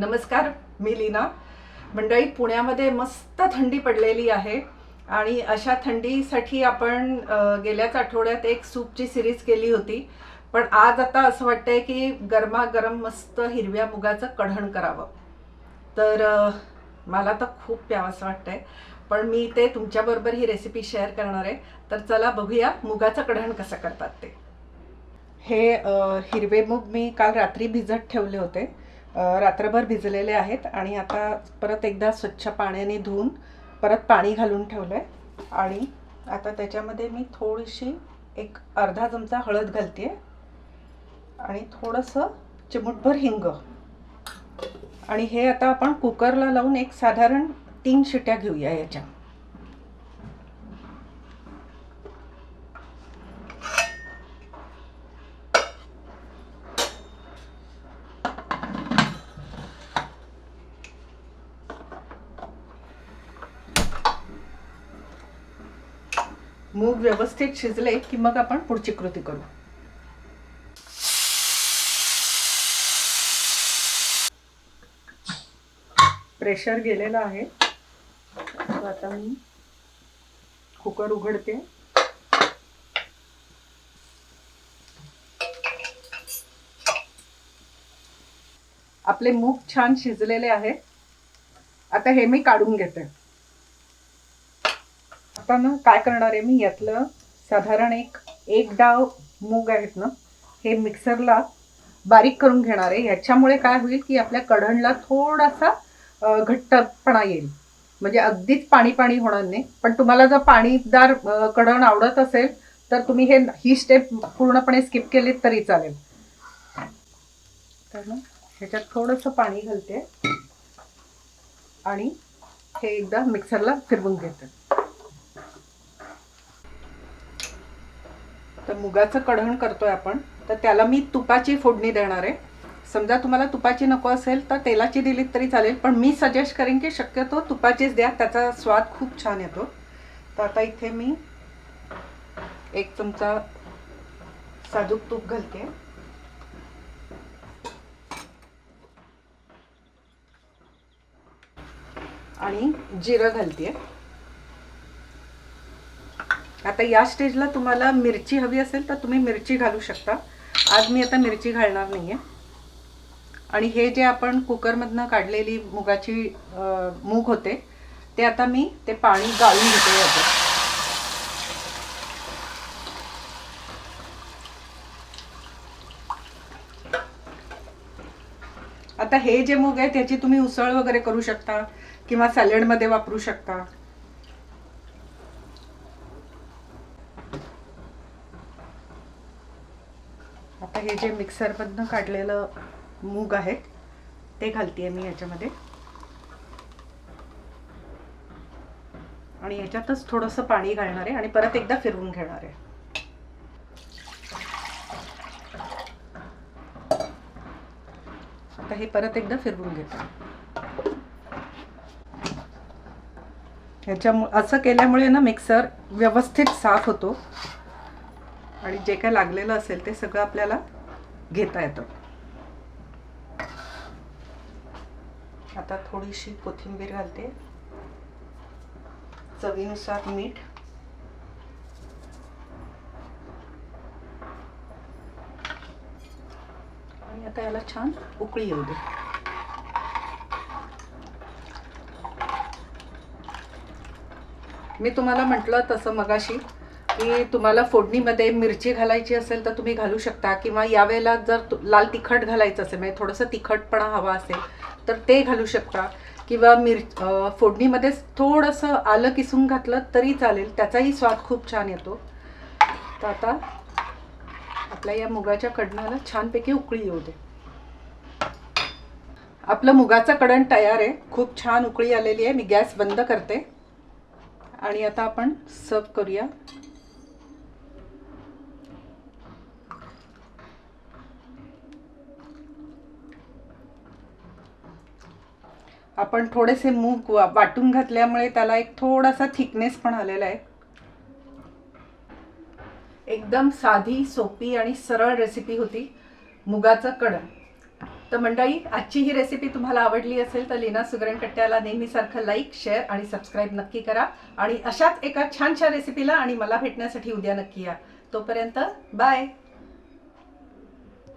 नमस्कार मी लीना. मंडळी पुण्यामध्ये मस्त थंडी पडलेली आहे आणि अशा थंडीसाठी आपण गेल्याच आठवड्यात एक सूपची सिरीज केली होती. पण आज आता असं वाटतंय की गरमागरम मस्त हिरव्या मुगाचं कढण करावं. तर मला तर खूप प्यावंसं वाटतंय. पण मी ते तुमच्याबरोबर ही रेसिपी शेअर करणार आहे. तर चला बघूया मुगाचं कढण कसं करतात ते. हे हिरवे मूग मी काल रात्री भिजत ठेवले होते. रात्रभर भिजलेले आहेत आणि आता परत एकदा स्वच्छ पाण्याने धुवून परत पाणी घालून ठेवलं आहे आणि आता त्याच्यामध्ये मी थोडीशी एक अर्धा चमचा हळद घालते आहे आणि थोडंसं चिमूटभर हिंग. आणि हे आता आपण कुकरला लावून एक साधारण तीन शिट्या घेऊया याच्या. मूग व्यवस्थित शिजले की मग आपण पुढची कृती करू. प्रेशर गेलेलं आहे. आता मी कुकर उघडते. आपले मूग छान शिजलेले आहेत आता हे मी काढून घेते. आता काय करणार आहे मी? यातलं साधारण एक एक डाव मूग आहेत ना हे मिक्सरला बारीक करून घेणार आहे. ह्याच्यामुळे काय होईल की आपल्या कढणला थोडासा घट्टपणा येईल. म्हणजे अगदीच पाणी पाणी होणार नाही. पण तुम्हाला जर पाणीदार कढण आवडत असेल तर तुम्ही हे ही स्टेप पूर्णपणे स्किप केली तरी चालेल. तर ना ह्याच्यात थोडंसं पाणी घालते. आणि हे एकदा मिक्सरला फिरवून घेते. तर मुगाचं कढण करतोय आपण. तर त्याला मी तुपाची फोडणी देणार आहे. समजा तुम्हाला तुपाची नको असेल तर तेलाची दिलीत तरी चालेल पण मी सजेस्ट करेन की शक्यतो तुपाचीच द्या त्याचा स्वाद खूप छान येतो. तर आता इथे मी एक चमचा साजूक तूप घालते. आणि जिरं घालते. आता या स्टेजला तुम्हाला मिरची हवी असेल तर तुम्ही मिरची घालू शकता. आज मी आता मिरची घालणार नाही आहे आणि हे जे आपण कुकरमधनं काढलेली मुगाची मूग होते ते आता मी ते पाणी गाळून घेते याचं. आता हे जे मूग आहे त्याची तुम्ही उसळ वगैरे करू शकता किंवा सॅलडमध्ये वापरू शकता. आता हे जे मिक्सरमधनं काढलेलं मूग आहे ते घालते मी याच्यामध्ये. आणि याच्यातच थोडंसं पाणी घालणार आहे आणि परत एकदा फिरवून घेणार आहे. आता हे परत एकदा फिरवून घेतो. ह्याच्यामुळे असं केल्यामुळे ना मिक्सर व्यवस्थित साफ होतो. आणि जे काय लागलेलं असेल ते सगळं आपल्याला घेता येतं. आता थोडीशी कोथिंबीर घालते. चवीनुसार मीठ. आणि आता याला छान उकळी येऊ दे. मी तुम्हाला म्हटलं तसं मगाशी की तुम्हाला फोडणीमध्ये मिरची घालायची असेल तर तुम्ही घालू शकता किंवा यावेळेला जर तु- लाल तिखट घालायचं असेल म्हणजे थोडंसं तिखटपणा हवा असेल तर ते घालू शकता. किंवा मिर फोडणीमध्येच फोडणीमध्ये थोडंसं आलं किसून घातलं तरी चालेल त्याचाही स्वाद खूप छान येतो. तर आता आपल्या या मुगाच्या कडणाला छानपैकी उकळी येऊ दे. आपलं मुगाचं कडण तयार आहे खूप छान उकळी आलेली आहे मी गॅस बंद करते. आणि आता आपण सर्व करूया. आपण थोडेसे मूग वाटून घातल्यामुळे त्याला एक थोडासा थिकनेस पण आलेला आहे. एकदम साधी सोपी आणि सरळ रेसिपी होती मुगाचं कढण तर मंडळी आजची ही रेसिपी तुम्हाला आवडली असेल तर लीना सुगरण कट्ट्याला नेहमीसारखं लाईक शेअर आणि सबस्क्राईब नक्की करा. आणि अशाच एका छानशा रेसिपीला आणि मला भेटण्यासाठी उद्या नक्की या. तोपर्यंत बाय